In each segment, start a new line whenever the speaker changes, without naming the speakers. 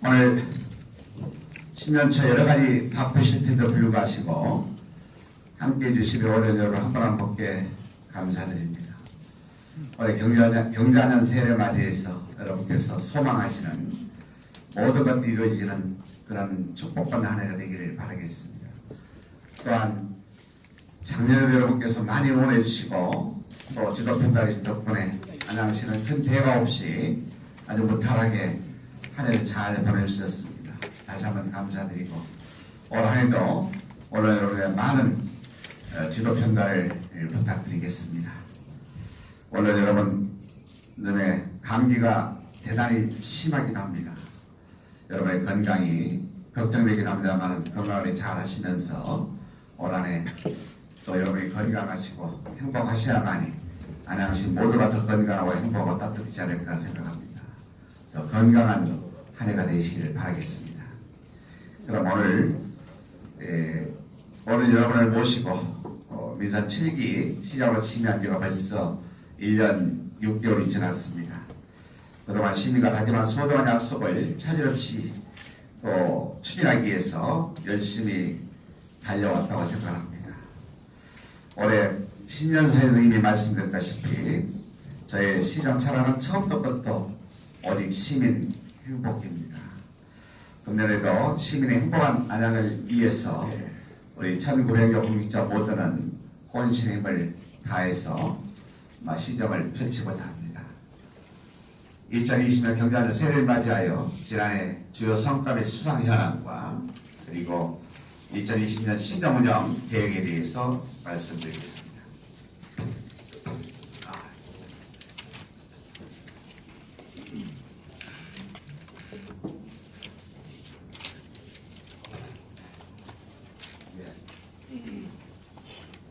오늘 신년초 여러 가지 바쁘실 텐데 불구하시고 함께 해 주시는 오늘 여러분 한분한 분께 감사드립니다. 올해 경자년, 경자년 새해를 맞이해서 여러분께서 소망하시는 모든 것들이 이루어지는 그런 축복받는 한 해가 되기를 바라겠습니다. 또한 작년에도 여러분께서 많이 응원해 주시고 또 지도 편달의 덕분에 안양시는 큰 대가 없이 아주 무탈하게 한 해를 잘 보내주셨습니다. 다시 한번 감사드리고 올 한해도 오늘 여러분의 많은 어, 지도 편달을 부탁드리겠습니다. 오늘 여러분들의 감기가 대단히 심하긴 합니다. 여러분의 건강이 걱정되긴 합니다만 건강을 잘 하시면서 올 한해 또 여러분이 건강하시고 행복하셔야만이 안양시 모두가 더 건강하고 행복하고 따뜻하지 않을까 생각합니다. 더 건강한 한 해가 되시기를 바라겠습니다. 그럼 오늘 에, 오늘 여러분을 모시고 어, 민선 7기 시작으로 참여한 지가 벌써 1년 6개월이 지났습니다. 그동안 시민과 다짐한 소중한 약속을 차질 없이 또 추진하기 위해서 열심히 달려왔다고 생각합니다. 올해 신년사에도 이미 말씀드렸다시피 저의 시장 차량은 처음부터 끝도 오직 시민 행복입니다. 금년에도 시민의 행복한 안양을 위해서 우리 1900여 국민자 모두는 혼신의 힘을 다해서 마- 시정을 펼치고자 합니다. 2020년 경자년 새해를 맞이하여 지난해 주요 성과의 수상 현황과 그리고 2020년 시정 운영 계획에 대해서 말씀드리겠습니다. 예.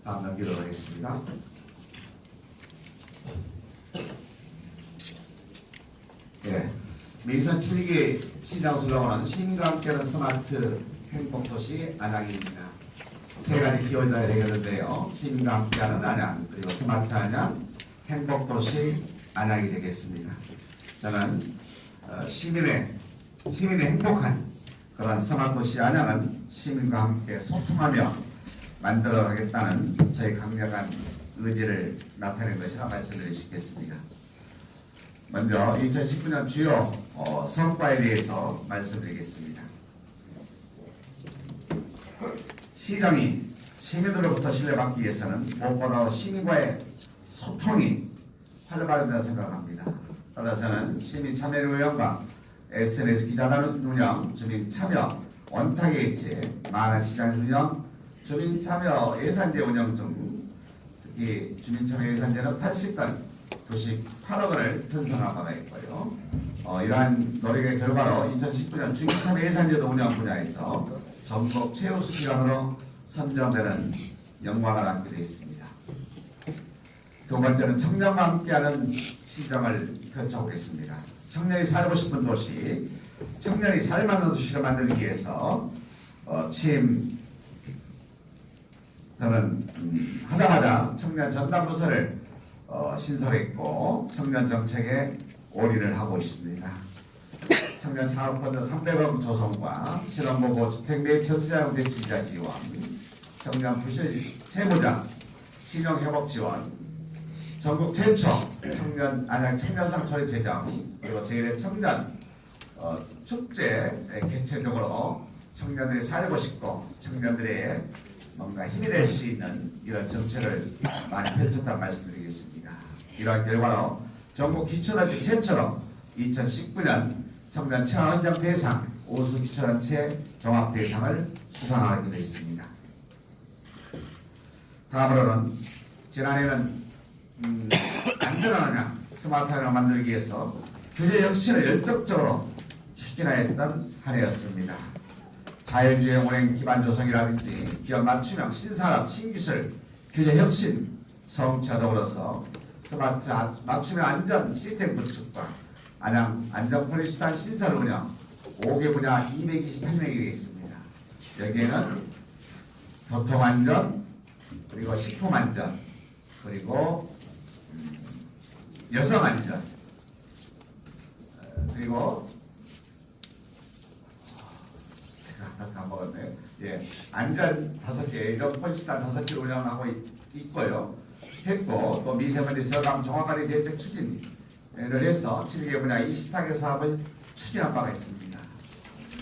다음 넘기도록 하겠습니다. 예. 민선 7기 시장 슬로건은 시민과 함께하는 스마트 행복도시 안양입니다. 세 가지 키워드가 되겠는데요. 시민과 함께하는 안양, 그리고 스마트 안양, 행복도시 안양이 되겠습니다. 저는 어, 시민의 시민의 행복한 그런 스마트도시 안양은 시민과 함께 소통하며 만들어가겠다는 저희 강력한 의지를 나타낸 것이라 말씀드릴 수 있겠습니다. 먼저 2019년 주요 어, 성과에 대해서 말씀드리겠습니다. 시장이 시민으로부터 신뢰받기 위해서는 무엇보다 시민과의 소통이 활발하다고 생각합니다. 따라서는 시민 참여 의원과 SNS 기자단 운영, 주민 참여 원탁의 해체, 많은 시장 운영, 주민 참여 예산제 운영 등 특히 주민 참여 예산제는 80건 98억 원을 편성한 바가 있고요. 어, 이러한 노력의 결과로 2019년 주민 참여 예산제도 운영 분야에서 전국 최우 수 기관으로 선정되는 영광을 안게 되어 있습니다. 두 번째는 청년과 함께하는 시정을 펼쳐보겠습니다. 청년이 살고 싶은 도시, 청년이 살만한 도시를 만들기 위해서 어, 취임 저는 음, 하자마자 청년 전담 부서를 어, 신설했고 청년 정책에 올인을 하고 있습니다. 청년 창업펀드 300억 조성과 실업보고 주택 내 전세자금 대출자 지원, 청년 부실 채무자 신용회복 지원, 전국 최초 청년 안양 청년상 처리 제정 그리고 제1회 청년 어, 축제 개최 등으로 청년들이 살고 싶고 청년들의 뭔가 힘이 될 수 있는 이런 정책을 많이 펼쳤다는 말씀드리겠습니다. 이러한 결과로 전국 기초단체 최초로 2019년 청년 체험원정 대상 우수 기초단체 종합 대상을 수상하게 되었습니다. 다음으로는 지난해는 음, 안전한 안양 스마트 안양 만들기 위해서 규제 혁신을 열정적으로 추진하였던 한 해였습니다. 자율주행 운행 기반 조성이라든지 기업 맞춤형 신산업 신기술 규제 혁신 성취와 더불어서 스마트 아- 맞춤형 안전 시스템 구축과 안양 안전포리수단 신설 운영 5개 분야 228명이 되겠습니다. 여기에는 교통안전 그리고 식품안전 그리고 음, 여성안전 어, 그리고 예, 안전 다섯 개, 이런 폴시단 다섯 개 운영하고 있, 있고요. 했고 또 미세먼지 저감 종합관리 대책 추진을 해서 7개 분야 24개 사업을 추진한 바가 있습니다.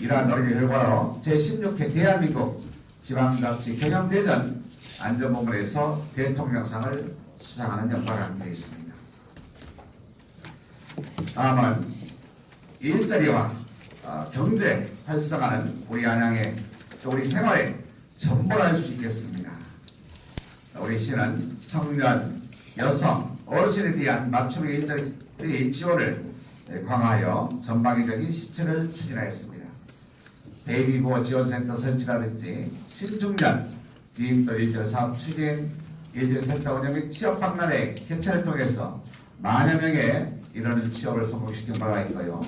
이러한 노력의 결과로 제16회 대한민국 지방자치 경영대전 안전부문에서 대통령상을 수상하는 역할을 하게 있습니다. 다음은 일자리와 어, 경제 활성화는 우리 안양의 또 우리 생활에 전부할 수 있겠습니다. 우리 시는 청년, 여성, 어르신에 대한 맞춤형 일자리 지원을 강화하여 전방위적인 시책을 추진하였습니다. 베이비보어 지원센터 설치라든지 신중년 디지털 일자리 사업 추진, 일자리센터 운영 및 취업 박람회 개최를 통해서 만여 명의 이러는 취업을 성공시킨 바가 있고요.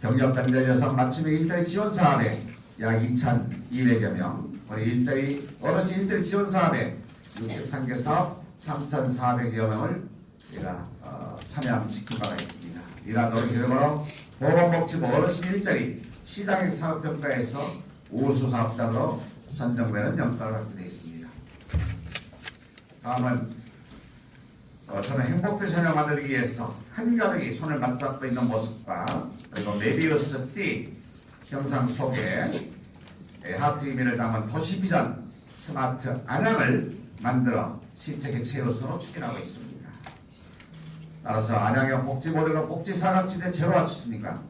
경력 단절 여성 맞춤형 일자리 지원 사업에 약 2,200여 명, 우리 일자리 어르신 일자리 지원 사업에 63개 사업 3,400여 명을 제가 어, 참여시킨 바가 있습니다. 이러한 노력 결과로 보건복지부 어르신 일자리 시장의 사업평가에서 우수 사업자로 선정되는 영광을 받게 되어 있습니다. 다음은 어, 저는 행복된 저녁 만들기 위해서 한가득이 손을 맞잡고 있는 모습과 그리고 메비우스 띠 형상 속에 예, 하트 이미를 담은 도시비전 스마트 안양을 만들어 시책의 체로서로 추진하고 있습니다. 따라서 안양의 복지 모델로 복지 사각지대 제로화 추진이니까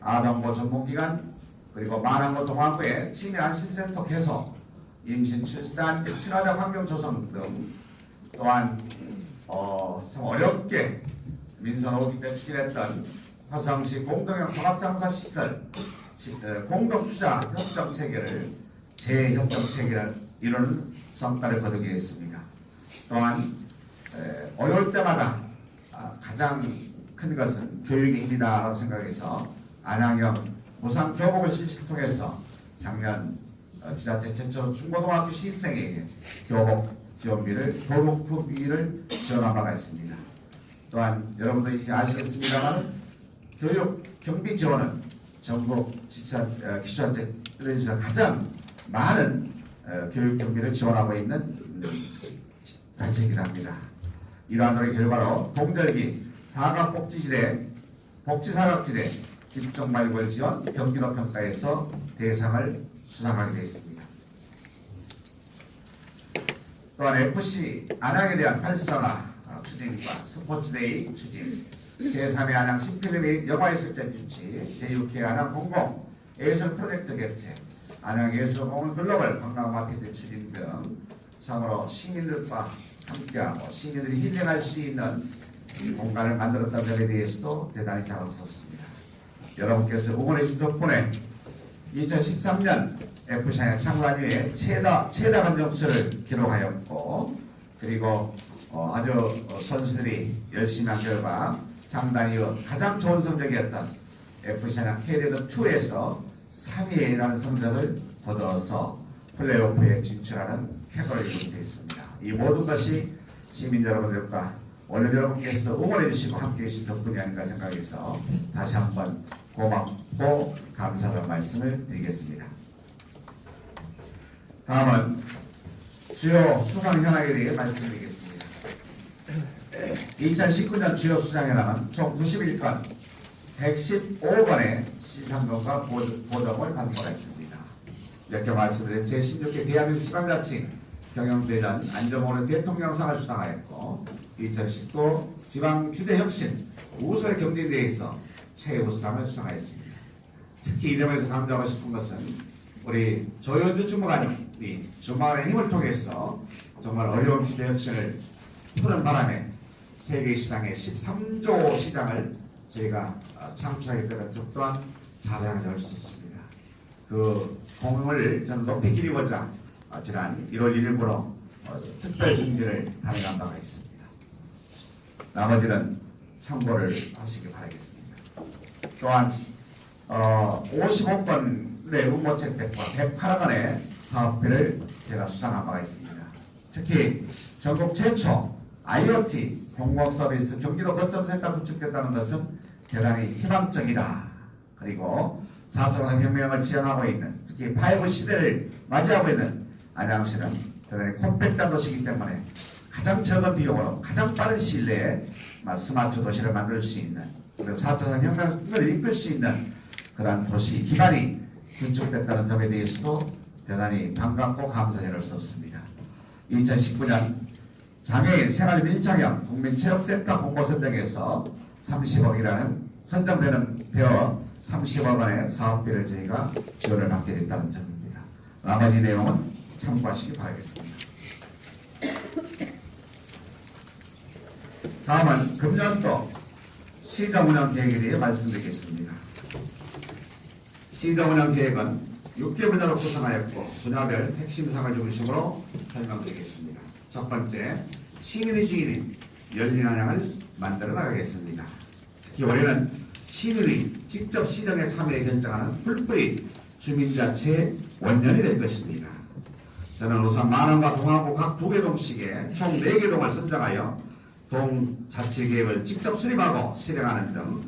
아동보 전문기관 그리고 만안고 동안부의 치매 안심센터 개소 임신 출산 친화적 환경 조성 등 또한 어, 참 어렵게 민선 5기 때 추진했던 화성시 공동형 종합장사 시설 시- 어, 공동투자 협정 체계를 재협정 체계를 이루는 성과를 거두게 했습니다. 또한 에, 어려울 때마다 아, 가장 큰 것은 교육입니다라고 생각해서 안양형 무상 교복을 실시를 통해서 작년 어, 지자체 최초 중고등학교 신입생에게 교복 지원비를 교복부비를 지원한 바가 있습니다. 또한 여러분들이 아시겠습니다만 교육 경비 지원은 전국 어, 기초자치들에서 가장 많은 어, 교육 경비를 지원하고 있는 음, 단체이긴 합니다. 이러한 노력 결과로 동절기 사각복지지대 복지사각지대 집중발굴 지원 경기도 평가에서 대상을 수상하게 되어 있습니다. 또한 FC 안양에 대한 활성화 어, 추진과 스포츠데이 추진 제3회 안양 신필름이 영화예술제 유치 제6회 안양 공공 예술 프로젝트 개최 안양 예술공원 글로벌 관광 마케팅 추진 등 참으로 시민들과 함께하고 시민들이 힐링할 수 있는 이 공간을 만들었다는 점에 대해서도 대단히 자랑스럽습니다. 여러분께서 응원해 주신 덕분에 2013년 FCI 창단 이후에 최다 최다간 점수를 기록하였고 그리고 어, 아주 어, 선수들이 열심히 한 결과 창단 이후 가장 좋은 성적이었던 FCI K리그 2에서 3위라는 성적을 거둬서 플레이오프에 진출하는 쾌거를 이루게 됐습니다. 이 모든 것이 시민 여러분들과 원래 여러분께서 응원해 주시고 함께 해 주신 덕분이 아닌가 생각해서 다시 한번 고맙고 감사하다는 말씀을 드리겠습니다. 다음은 주요 수상 현황에 대해 말씀드리겠습니다. 2019년 주요 수상 현황은 총 91건 115건의 시상금과 보정을 반포했습니다. 이렇게 말씀드린 제16회 대한민국 지방자치 경영대전 안전모는 대통령상을 수상하였고 2019 지방규대혁신 우설 경진대회에서 최우수상을 수상하였습니다. 특히 이 점에서 강조하고 싶은 것은 우리 조현주 주무관이 주무관의 힘을 통해서 정말 어려운 규대혁신을 푸는 바람에 세계 시장의 13조 시장을 저희가 어, 창출하게 되는 점 또한 자랑을 할수 있습니다. 그 공을 저는 높이 기리고자 어, 지난 1월 1일부로 어, 특별 승진을 단행한 바가 있습니다. 나머지는 참고를 하시기 바라겠습니다. 또한 어, 55건의 응모책 획과 108건의 사업비를 제가 수상한 바가 있습니다. 특히 전국 최초 IoT 공공 서비스 경기도 거점 센터 구축됐다는 것은 대단히 희망적이다. 그리고 4차 혁명을 지향하고 있는 특히 5 시대를 맞이하고 있는 안양시는 대단히 콤팩트한 도시이기 때문에 가장 적은 비용으로 가장 빠른 시일 내에 막 스마트 도시를 만들 수 있는 그리고 4차 혁명을 이끌 수 있는 그러한 도시 기반이 구축됐다는 점에 대해서도 대단히 반갑고 감사해할 수 없습니다. 2019년 장애인 생활 밀착형 국민체육센터 공모 선정에서 30억이라는 선정되는 배어 30억 원의 사업비를 저희가 지원을 받게 됐다는 점입니다. 나머지 내용은 참고하시기 바라겠습니다. 다음은 금년도 시정 운영 계획에 대해 말씀드리겠습니다. 시정 운영 계획은 6개 분야로 구성하였고 분야별 핵심상을 중심으로 설명드리겠습니다. 첫 번째, 시민의 주인인 열린 안양을 만들어 나가겠습니다. 특히 올해는 시민이 직접 시정에 참여해 결정하는 풀뿌리 주민자치 원년이 될 것입니다. 저는 우선 만원과 동하고 각 두 개 동씩에 총 네 개 동을 선정하여 동 자치 계획을 직접 수립하고 실행하는 등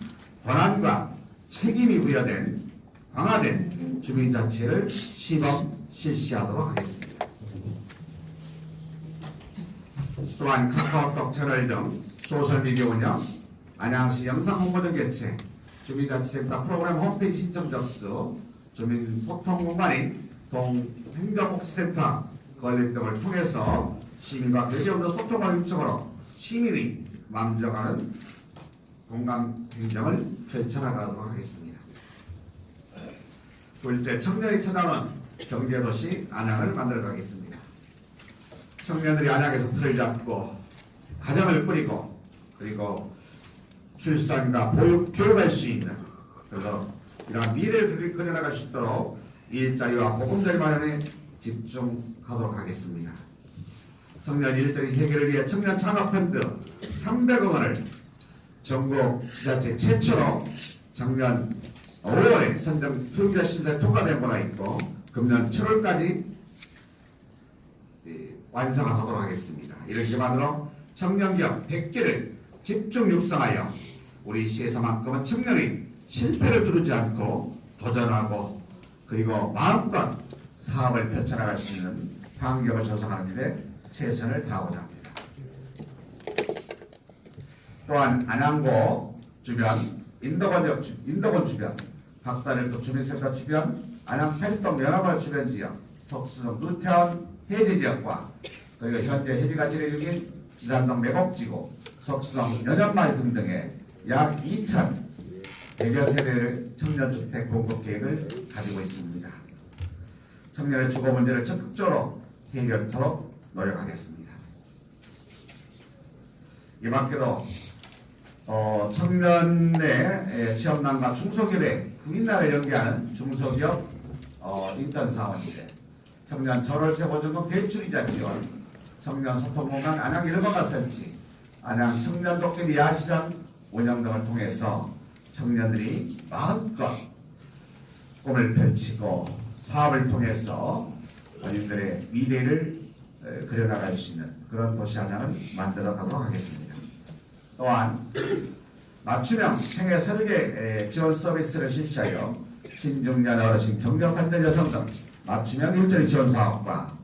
권한과 책임이 부여된 강화된 주민자치를 시범 실시하도록 하겠습니다. 또한 카카오톡 채널 등 소셜미디어 운영, 안양시 영상 홍보 등 개최, 주민자치센터 프로그램 홈페이지 신청 접수, 주민 소통 공간인 동 행정복지센터 건립 등을 통해서 시민과 대기업의 소통과 요청으로 시민이 만져가는 공간 행정을 펼쳐나가도록 하겠습니다. 둘째, 청년이 찾아오는 경제도시 안양을 만들어가겠습니다. 청년들이 안양에서 틀을 잡고 가정을 꾸리고 그리고 출산과 보육, 교육할 수 있는 그래서 이러한 미래를 그려나갈 수 있도록 일자리와 보금자리 마련에 집중하도록 하겠습니다. 청년 일자리 해결을 위해 청년 창업펀드 300억 원을 전국 지자체 최초로 작년 5월에 선정 투자 심사에 통과된 바가 있고 금년 7월까지 완성을 하도록 하겠습니다. 이런 기반으로 청년기업 100개를 집중 육성하여 우리 시에서만큼은 청년이 실패를 두르지 않고 도전하고 그리고 마음껏 사업을 펼쳐나갈 수 있는 환경을 조성하는 일에 최선을 다하고자 합니다. 또한 안양고 주변, 인덕원역 주, 인덕원 주변, 박다일도 주민센터 주변, 안양 팔동 명화마을 주변 지역, 석수동 누태원 해제 지역과 그리고 현재 해비가 진행 중인 기산동 매곡지구, 석수동 연연마을 등등의 약 2천 100여 세대를 청년주택 공급 계획을 가지고 있습니다. 청년의 주거 문제를 적극적으로 해결토록 노력하겠습니다. 이 밖에도 어, 청년의 에, 취업난과 중소기업의 국민나라를 연계하는 중소기업 어, 인턴 사원인데 청년 전월세 보증금 대출이자 지원, 청년 소통공간 안양 일번가 설치, 안양 청년 도깨비 야시장 운영 등을 통해서 청년들이 마음껏 꿈을 펼치고 사업을 통해서 본인들의 미래를 에, 그려나갈 수 있는 그런 도시 안양을 만들어 가도록 하겠습니다. 또한 맞춤형 생애 설계 에, 지원 서비스를 실시하여 신중년 어르신 경력한들 여성 등 맞춤형 일자리 지원 사업과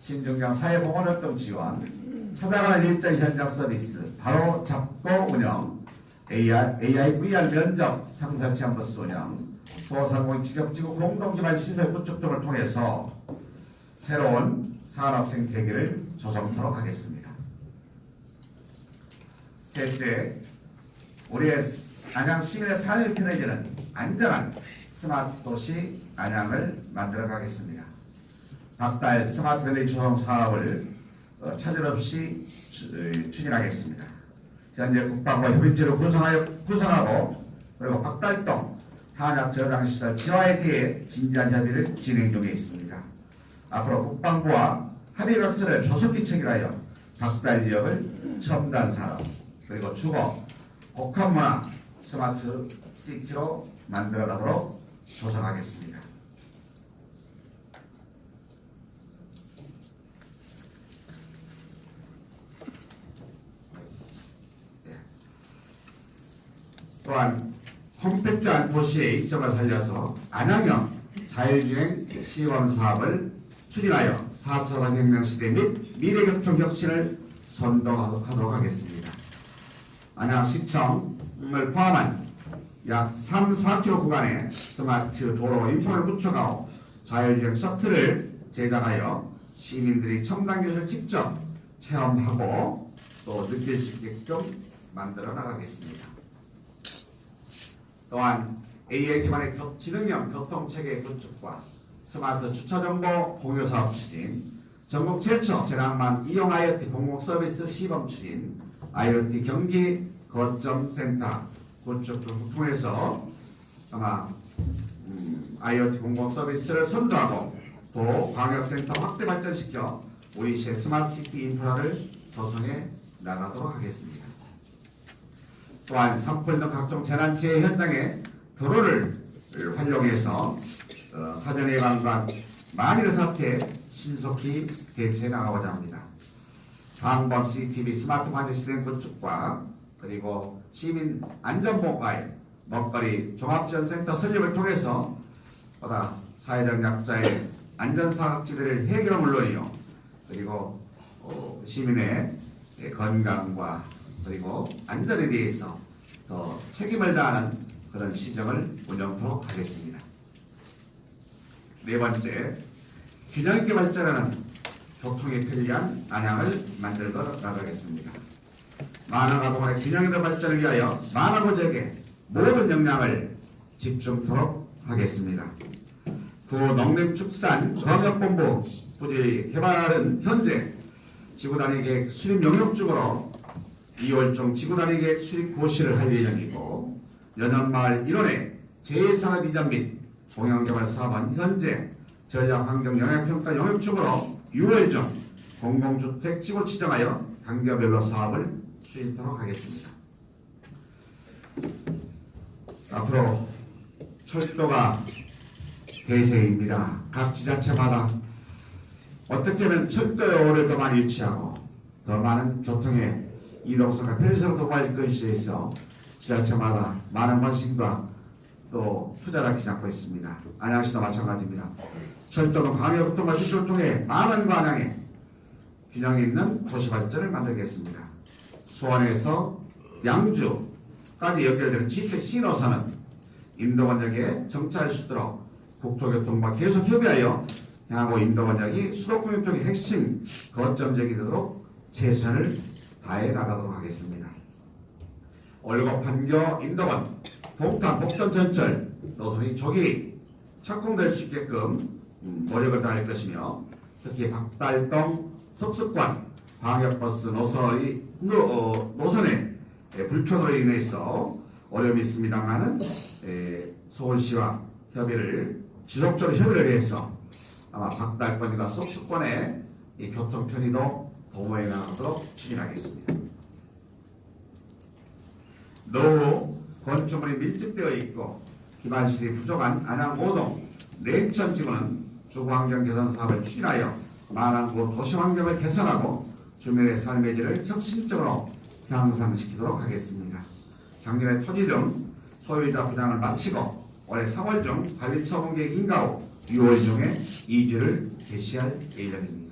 신중년 사회보건활동 지원 찾아가는 일자리 현장 서비스 바로 잡고 운영 AI, AI VR 면접 체험 버스 운영 소상공인 직업지구 공동기반 시설 구축 등을 통해서 새로운 산업 생태계를 조성토록 하겠습니다. 셋째, 우리의 안양 시민의 삶을 편해지는 안전한 스마트 도시 안양을 만들어 가겠습니다. 박달 스마트 밸리 조성 사업을 어, 차질 없이 추- 어, 추진하겠습니다. 현재 국방부 협의체로 구성하여, 구성하고 그리고 박달동 탄약 저장 시설 지화에 대해 진지한 협의를 진행 중에 있습니다. 앞으로 국방부와 합의로서를 조속히 체결하여 박달 지역을 첨단 산업 그리고 주거 복합문화 스마트 시티로 만들어가도록 조성하겠습니다. 또한 컴팩트한 도시의 이점을 살려서 안양형 자율주행 시범 사업을 추진하여 4차 산혁명 시대 및 미래교통 혁신을 선도하도록 하겠습니다. 안양시청을 포함한 약 3, 4km 구간의 스마트 도로 인프라를 구축하고 자율주행 셔틀을 제작하여 시민들이 첨단 기술을 직접 체험하고 또 느낄 수 있게끔 만들어 나가겠습니다. 또한 AI 기반의 교- 지능형 교통체계 구축과 스마트 주차 정보 공유 사업 추진, 전국 최초 재난만 이용 IoT 공공 서비스 시범 추진, IoT 경기 거점 센터 구축 등을 통해서 아마 음, IoT 공공 서비스를 선도하고 또 광역센터 확대 발전시켜 시의 스마트 시티 인프라를 조성해 나가도록 하겠습니다. 또한 산불 등 각종 재난치의 현장에 드론을 활용해서 어, 사전 예방과 만일의 사태에 신속히 대처해 나가고자 합니다. 방범 CCTV 스마트 관제 시스템 구축과 그리고 시민 안전보호과의 먹거리 종합지원센터 설립을 통해서 보다 사회적 약자의 안전사각지대를 해결은 물론이요 그리고 어, 시민의 건강과 그리고 안전에 대해서 더 책임을 다하는 그런 시정을 운영토록 하겠습니다. 네 번째, 균형 있게 발전하는 교통이 편리한 안양을 만들고 나가겠습니다. 가공의 균형 있는 발전을 위하여 구역에 모든 역량을 집중토록 하겠습니다. 구 농림축산 광역본부 부지 개발은 현재 지구단위 계획 수립 영역적으로 2월 중 지구단위 계획 수립 고시를 할 예정이고 연안마을 일원의 재산업 이전 및 공영개발 사업은 현재 전략환경 영향평가 영역적으로 6월 중 공공주택 지구 지정하여 단계별로 사업을 추진하도록 하겠습니다. 앞으로 철도가 대세입니다. 각 지자체마다 어떻게 하면 철도를 더 많이 유치하고 더 많은 교통의 편리성을 도모할 것에 있어 지자체마다 많은 관심과 또 투자를 하기 않고 있습니다. 안양시도 마찬가지입니다. 철도는 광역교통과 기술을 통해 많은 관양에 균형 있는 도시 발전을 만들겠습니다. 수원에서 양주까지 연결되는 지택 신호선은 인도원역에 정차할 수 있도록 국토교통과 계속 협의하여 향후 인도원역이 수도권 교통의 핵심 거점역이 되도록 최선을 다해 나가도록 하겠습니다. 올고 판교 인도원 동탄 복선 전철 노선이 조기 착공될 수 있게끔 음, 노력을 다할 것이며 특히 박달동 석습관 광역버스 노선이 노, 어, 노선의 에, 불편으로 인해서 어려움이 있습니다만은 에, 서울시와 협의를 지속적으로 협의를 해서 아마 박달권이나 석습권의 이 교통 편의도 도모해 나가도록 추진하겠습니다. 노후 건축물이 밀집되어 있고 기반실이 부족한 안양 5동 냉천 지구는 주거환경 개선 사업을 추진하여 만안구 도시환경을 개선하고 주민의 삶의 질을 혁신적으로 향상시키도록 하겠습니다. 작년에 토지 등 소유자 분양을 마치고 올해 3월 중 관리 처분 계획 인가 후 6월 중에 이주를 개시할 예정입니다.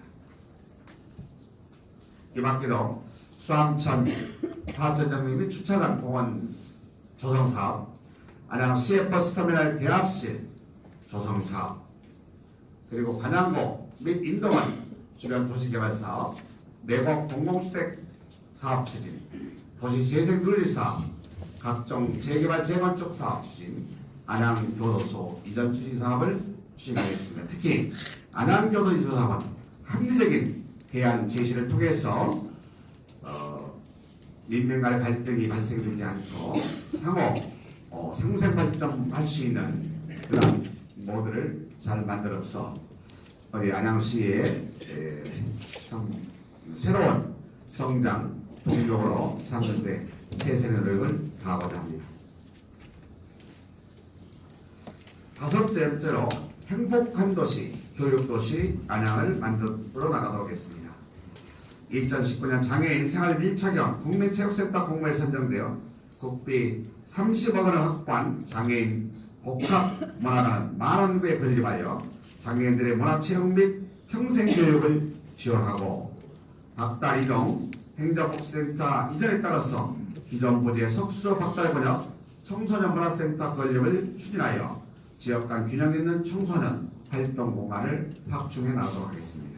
이 밖에도 수암천 하천정리 및 주차장 공원 조성 사업, 안양 시외버스 터미널 대합실 조성 사업, 그리고 관양고 및 인도원 주변 도시개발 사업, 내곡 공공주택 사업 추진, 도시재생 분리 사업, 각종 재개발 재건축 사업 추진, 안양교도소 이전 추진 사업을 추진하겠습니다. 특히 안양교도소 사업은 합리적인 대안 제시를 통해서 어, 민민 간의 갈등이 발생되지 않고 상호 어, 상생 발전할 수 있는 그런 모드를 잘 만들어서 우리 안양시의 에, 성, 새로운 성장 동력으로 삼는데 최선의 노력을 다하고자 합니다. 다섯째 번째로 행복한 도시, 교육도시 안양을 만들어 나가도록 하겠습니다. 2019년 장애인 생활 밀착형 국민체육센터 공모에 선정되어 국비 30억 원을 확보한 장애인 복합 문화관 만원부에 건립하여 장애인들의 문화체육 및 평생교육을 지원하고 박달 이동 행정복지센터 이전에 따라서 기존 부지의 속수 박달 번역 청소년 문화센터 건립을 추진하여 지역 간 균형 있는 청소년 활동 공간을 확충해 나가도록 하겠습니다.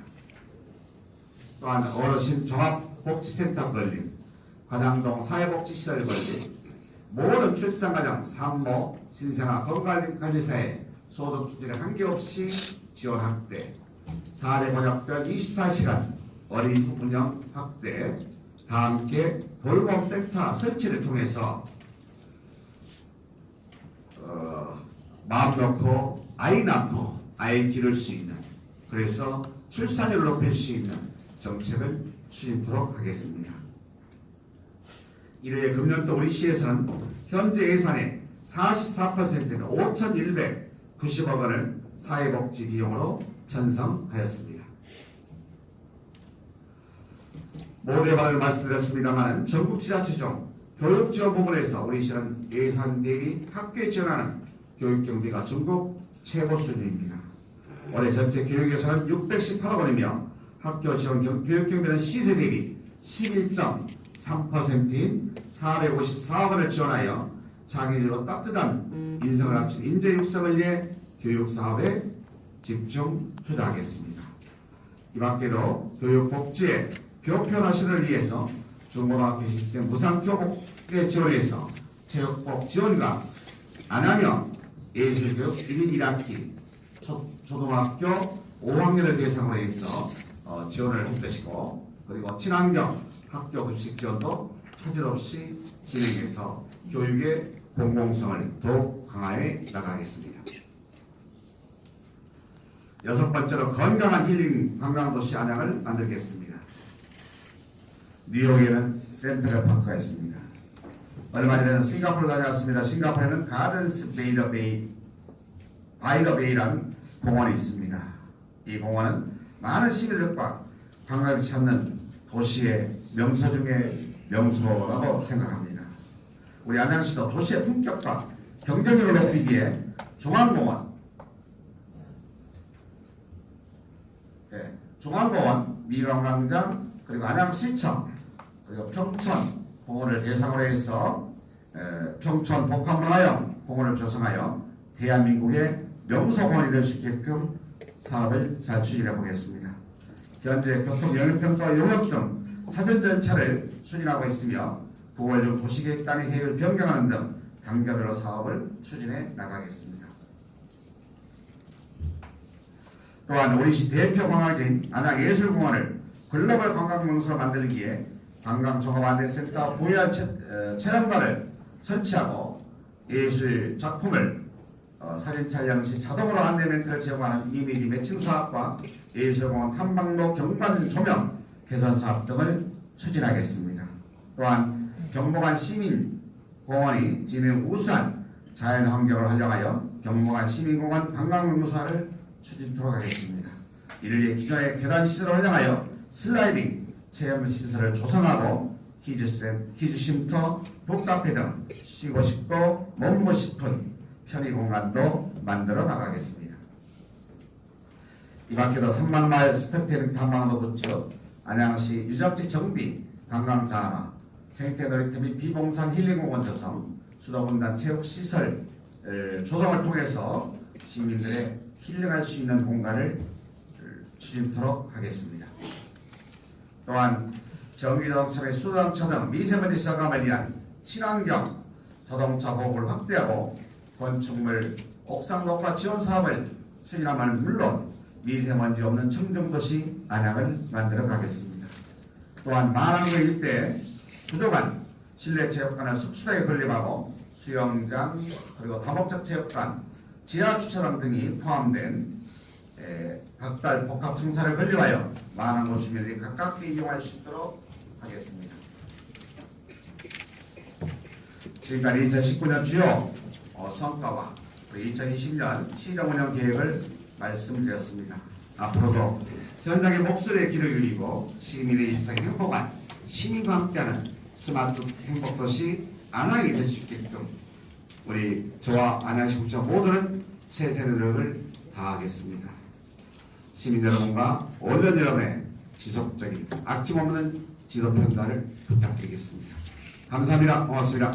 또한 어르신 종합복지센터 건립, 관양동 사회복지시설 건립, 모든 출산가정, 산모, 신생아 건강관리사에 소득 기준에 한계 없이 지원 확대, 사례 번역별 24시간 어린이 운영 확대, 다 함께 돌봄센터 설치를 통해서 어, 마음 놓고 아이 낳고 아이 기를 수 있는 그래서 출산율을 높일 수 있는 정책을 추진토록 하겠습니다. 이르에 금년도 우리 시에서는 현재 예산의 44%는 5,190억 원을 사회복지 비용으로 편성하였습니다. 모두의 말을 말씀드렸습니다만 전국 지자체 중 교육 지원 부분에서 우리 시는 예산 대비 학교에 지원하는 교육 경비가 전국 최고 수준입니다. 올해 전체 교육 예산은 618억 원이며 학교 지원 경- 교육 경비는 시세 대비 11.3%인 454억 원을 지원하여 장애인으로 따뜻한 인성을 갖춘 인재 육성을 위해 교육 사업에 집중 투자하겠습니다. 이 밖에도 교육 복지의 교편화실을 위해서 중고등학교 20생 무상교복에 지원해서 체육복 지원과 안양형 예술교육 1인 1학기 초, 초등학교 5학년을 대상으로 해서 어, 지원을 할 것이고 그리고 친환경 학교 급식 지원도 차질 없이 진행해서 교육의 공공성을 더욱 강화해 나가겠습니다. 여섯 번째로 건강한 힐링 관광도시 안양을 만들겠습니다. 뉴욕에는 센트럴 파크가 있습니다. 얼마 전에는 싱가포르 다녀왔습니다. 싱가포르에는 가든스 베이더 베이, 바이더 베이라는 공원이 있습니다. 이 공원은 많은 시민들과 관광을 찾는 도시의 명소 중에 명소라고 생각합니다. 우리 안양시도 도시의 품격과 경쟁력을 높이기 위해 중앙공원, 네, 중앙공원, 미관광장, 그리고 안양시청, 그리고 평촌 공원을 대상으로 해서 에, 평촌 복합문화형 공원을 조성하여 대한민국의 명소공원이 될 수 있게끔 잘 추진해 보겠습니다. 현재 교통 영역평가 용역 등 사전 절차를 추진하고 있으며 9월 중 도시계획 단위 계획을 변경하는 등 단계별로 사업을 추진해 나가겠습니다. 또한 우리 시 대표 관광지인 안양예술공원을 글로벌 관광 명소로 만들기 위해 관광종합안내센터 부야 촬영관을 설치하고 예술 작품을 어, 사진 촬영 시 자동으로 안내 멘트를 제공하는 이미지 매칭 사업과 예술공원 탐방로 경관 조명 개선 사업 등을 추진하겠습니다. 또한 경복안 시민공원이 지명 우수한 자연 환경을 활용하여 경복안 시민공원 관광명소화를 추진토록 하겠습니다. 이를 위해 기존의 계단 시설을 활용하여 슬라이딩 체험 시설을 조성하고 키즈센, 키즈쉼터, 북카페 등 쉬고 싶고 먹고 싶은 편의 공간도 만들어 나가겠습니다. 이 밖에도 3만 마일 스펙테링 탐방로 구축, 안양시 유적지 정비, 관광 자화, 생태 놀이터 및 비봉산 힐링공원 조성, 수도분단 체육시설 을 조성을 통해서 시민들의 힐링할 수 있는 공간을 추진토록 하겠습니다. 또한 전기자동차 및 수자동차 등 미세먼지 저감을 위한 친환경 자동차 보급을 확대하고 건축물 옥상 녹화 지원 사업을 추진하면 물론 미세먼지 없는 청정도시 안양을 만들어 가겠습니다. 또한 마랑구 일대 부족한 실내 체육관을 숙소에 건립하고 수영장 그리고 다목적 체육관, 지하 주차장 등이 포함된 에, 각달 복합 청사를 건립하여 마랑구 주민들이 가깝게 이용할 수 있도록 하겠습니다. 지금까지 2019년 주요 어, 성과와 2020년 시정 운영 계획을 말씀드렸습니다. 앞으로도 현장의 목소리에 귀를 기울이고 시민의 일상이 행복한 시민과 함께하는 스마트 행복도시 안양이 될 수 있게끔 우리 저와 안양시 구청 모두는 최선의 노력을 다하겠습니다. 시민 여러분과 언론 여러분의 지속적인 아낌없는 지도 편달을 부탁드리겠습니다. 감사합니다. 고맙습니다.